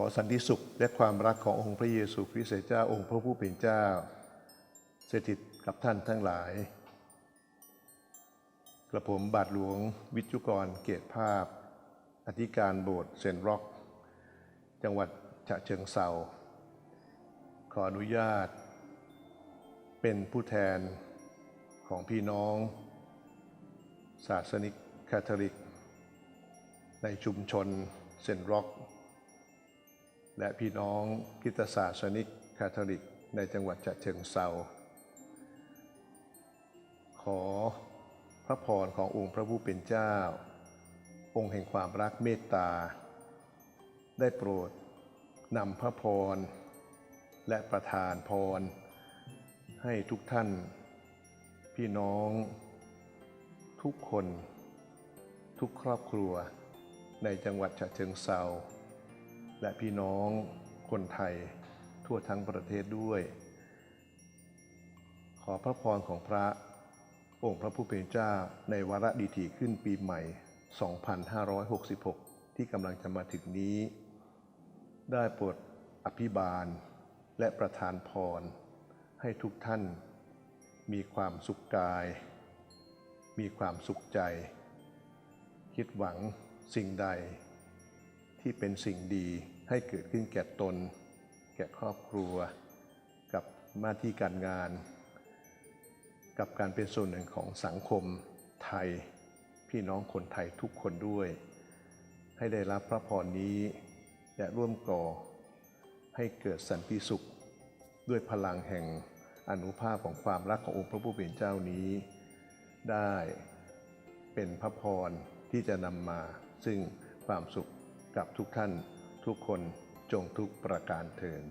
ขอสันติสุขและความรักขององค์พระเยซูคริสต์เจ้าองค์พระผู้เป็นเจ้า สถิตกับท่านทั้งหลาย กระผมบาทหลวงวิจุกรเกตภาพ อธิการโบสถ์เซนต์ร็อก จังหวัดฉะเชิงเซาขออนุญาต เป็นผู้แทนของพี่น้อง ศาสนิกคาทอลิก ในชุมชนเซนต์ร็อก และพี่น้องคริตศาสนิกคาทอลิกในจังหวัดฉะเชิงเซาขอพระพรขององค์พระผู้เป็นเจ้า องค์แห่งความรักเมตตา ได้โปรดนำพระพร และประทานพร ให้ทุกท่าน พี่น้อง ทุกคน ทุกครอบครัว ในจังหวัดฉะเชิงเซา และพี่น้องคนไทยทั่วทั้งประเทศด้วย ขอพระพรของพระองค์พระผู้เป็นเจ้าในวาระดีถีขึ้นปีใหม่ 2566 ที่กำลังจะมาถึงนี้ ได้โปรดอภิบาลและประทานพร ให้ทุกท่าน มีความสุขกาย มีความสุขใจ คิดหวังสิ่งใด ที่เป็นสิ่งดีให้เกิดขึ้นแก่ตน แก่ครอบครัว กับหน้าที่การงาน กับการเป็นส่วนหนึ่งของสังคมไทย พี่น้องคนไทยทุกคนด้วย ให้ได้รับพระพรนี้และร่วมก่อให้เกิดสันติสุข ด้วยพลังแห่งอนุภาพของความรักขององค์พระผู้เป็นเจ้านี้ ได้เป็นพระพรที่จะนำมาซึ่งความสุข กับทุกท่านทุกคนจงทุกประการเทิน